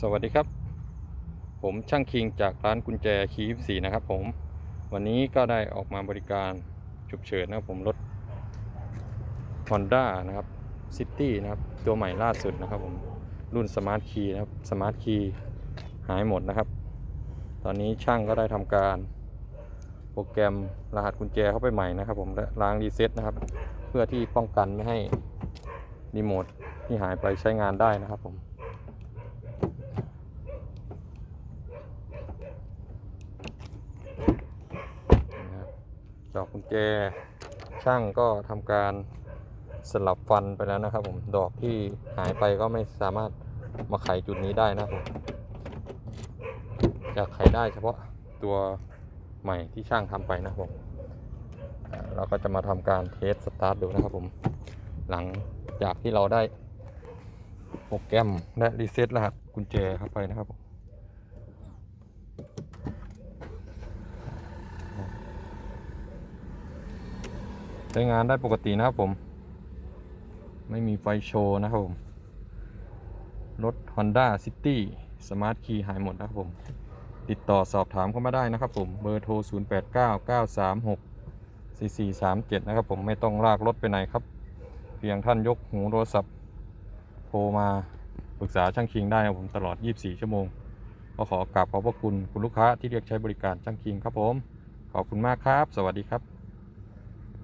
สวัสดีครับ ผมช่างคิงจากร้านกุญแจคีฟสีนะครับผม วันนี้ก็ได้ออกมาบริการฉุกเฉินนะครับผมรถ Honda นะครับ City นะครับ ตัวใหม่ล่าสุดนะครับผม รุ่น Smart Key นะครับ Smart Key หายหมดนะครับ ตอนนี้ช่างก็ได้ทำการ โปรแกรมรหัสกุญแจเข้าไปใหม่นะครับผมและล้างรีเซ็ตนะครับ เพื่อที่ป้องกันไม่ให้รีโมทที่หายไปใช้งานได้นะครับผม นะครับ ดอกกุญแจช่างก็ทำการสลับฟันไปแล้วนะครับผมดอกที่หายไปก็ไม่สามารถมาไขจุดนี้ได้นะผมจะไขได้เฉพาะตัวใหม่ที่ช่างทำไปนะครับผมเราก็จะมาทำการเทสสตาร์ทดูนะครับผมหลังจากที่เราได้โปรแกรมและรีเซ็ตรหัสกุญแจเข้าไปนะครับผม ใช้งานได้ปกตินะครับผม ไม่มีไฟโชว์นะครับผม รถ Honda City Smart Key หายหมดนะครับผม ติดต่อสอบถามเข้ามาได้นะครับผม เบอร์โทร 0899364437 นะครับผมไม่ต้องลากรถไปไหนครับ เพียงท่านยกหูโทรศัพท์ โทรมาปรึกษาช่างคิงได้นะครับผมตลอด 24 ชั่วโมงก็ขอกราบขอบพระคุณคุณลูกค้าที่เรียกใช้บริการช่างคิงครับผม ขอบคุณมากครับ สวัสดีครับ